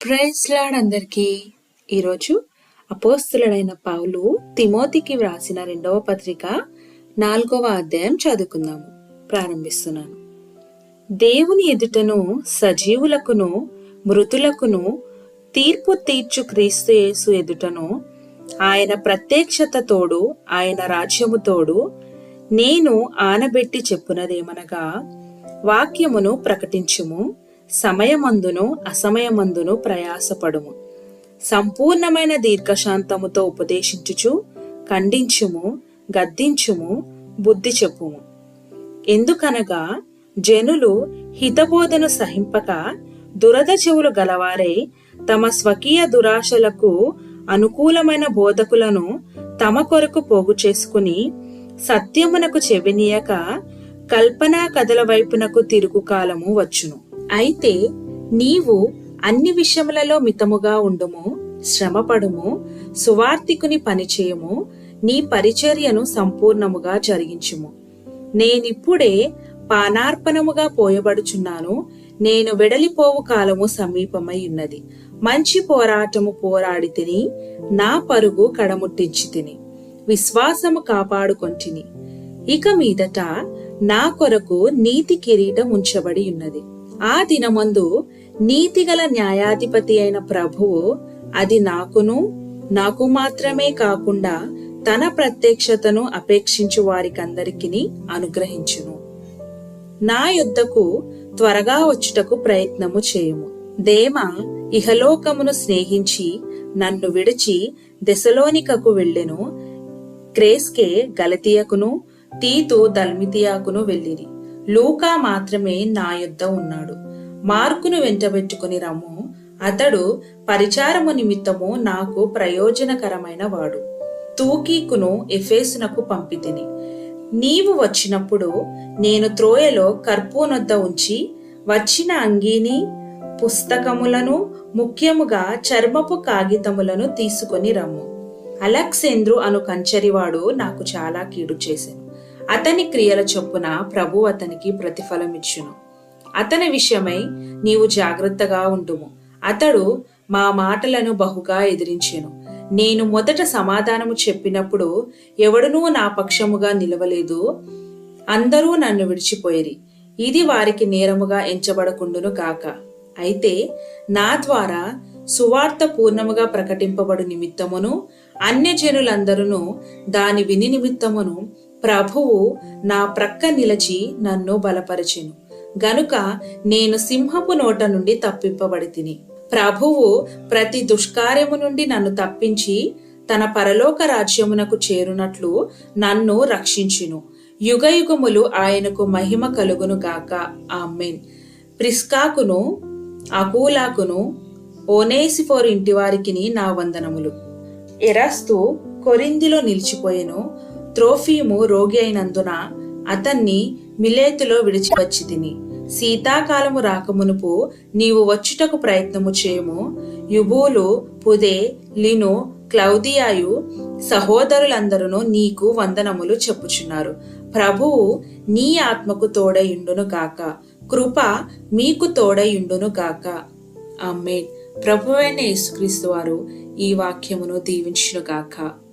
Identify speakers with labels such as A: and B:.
A: Praise lord అందరికీ. ఈరోజు అపోస్తులడైన పౌలు తిమోతికి వ్రాసిన రెండవ పత్రిక నాలుగవ అధ్యాయం చదువుకుందాము. ప్రారంభిస్తున్నాను. దేవుని ఎదుటను సజీవులకును మృతులకును తీర్పు తీర్చు క్రీస్తు యేసు ఎదుటను ఆయన ప్రత్యక్షత తోడు ఆయన రాజ్యము తోడు నేను ఆనబెట్టి చెప్పునదేమనగా వాక్యమును ప్రకటించుము. సమయమందును అసమయమందును ప్రయాసపడుము. సంపూర్ణమైన దీర్ఘశాంతముతో ఉపదేశించుచు ఖండించుము గద్దించుము బుద్ధి చెప్పుము. ఎందుకనగా జనులు హితబోధను సహింపక దురద చెవులు గలవారై తమ స్వకీయ దురాశలకు అనుకూలమైన బోధకులను తమ కొరకు పోగు చేసుకుని సత్యమునకు చెవినీయక కల్పనా కథల వైపునకు తిరుగు కాలము వచ్చును. అయితే నీవు అన్ని విషయములలో మితముగా ఉండుము శ్రమపడుము సువార్తికుని పనిచేయము నీ పరిచర్యను సంపూర్ణముగా జరిగించుము. నేనిప్పుడే పానార్పణముగా పోయబడుచున్నాను నేను వెడలిపోవు కాలము సమీపమై ఉన్నది. మంచి పోరాటము పోరాడి తిని నా పరుగు కడముట్టించి తిని విశ్వాసము కాపాడుకొంటిని. ఇక మీదట నా కొరకు నీతి కిరీటం ఉంచబడి ఉన్నది. ఆ దినమందు నీతిగల న్యాయాధిపతి అయిన ప్రభువు అది నాకును నాకు మాత్రమే కాకుండా తన ప్రత్యక్షతను అపేక్షించు వారికందరికీ అనుగ్రహించును. నా యుద్ధకు త్వరగా వచ్చుటకు ప్రయత్నము చేయము. దేమ ఇహలోకమును స్నేహించి నన్ను విడిచి దశలోనికకు వెళ్ళెను. క్రేస్కే గలతీయకును తీతు దల్మితియాకును వెళ్ళిరి. లూకా మాత్రమే నా యుద్ధ ఉన్నాడు. మార్కును వెంటబెట్టుకుని రమ్ము అతడు పరిచారము నిమిత్తము నాకు ప్రయోజనకరమైన వాడు. తూకీకును ఎఫేసునకు పంపితిని. నీవు వచ్చినప్పుడు నేను త్రోయలో కర్పూనొద్ద ఉంచి వచ్చిన అంగీని పుస్తకములను ముఖ్యముగా చర్మపు కాగితములను తీసుకొని రమ్ము. అలెక్సేంద్రు అను కంచరివాడు నాకు చాలా కీడు చేశాను అతని క్రియల చొప్పున ప్రభు అతనికి ప్రతిఫలమిచ్చును అతని విషయమై నీవు జాగ్రత్తగా ఉండుము. అతడు మా మాటలను బహుగా ఎదిరించెను. నేను మొదట సమాధానము చెప్పినప్పుడు ఎవడునూ నా పక్షముగా నిలవలేదు. అందరూ నన్ను విడిచిపోయిరి. ఇది వారికి నేరముగా ఎంచబడకుండును గాక. అయితే నా ద్వారా సువార్త పూర్ణముగా ప్రకటింపబడు నిమిత్తమును అన్యజనులందరూ దాని విని నిమిత్తమును ప్రభువు నా ప్రక్క నిలచి నన్ను బలపరచెను. గనుక నేను సింహపు నోట నుండి తప్పింపబడి తిని ప్రభువు ప్రతి దుష్కార్యము నుండి నన్ను తప్పించి తన పరలోక రాజ్యమునకు చేరునట్లు నన్ను రక్షించును. యుగయుగములు ఆయనకు మహిమ కలుగును గాక. ఆమెన్. ప్రిస్కాకును అకూలాకును ఓనేసిఫోర్ ఇంటివారికి నా వందనములు. ఎరస్తు కొరిందిలో నిలిచిపోయెను. త్రోఫీము రోగి అయినందున అతన్ని మిలేతులో విడిచివచ్చి తిని శీతాకాలము రాకమునుపు నీవు వచ్చుటకు ప్రయత్నము చేయము. యుబూలు పుదే లిను క్లౌదియాయు సహోదరులందరూ నీకు వందనములు చెప్పుచున్నారు. ప్రభువు నీ ఆత్మకు తోడయుండును గాక. కృప మీకు తోడయుండును గాక. అమ్మే ప్రభువైన యేసుక్రీస్తు వారు ఈ వాక్యమును దీవించును గాక.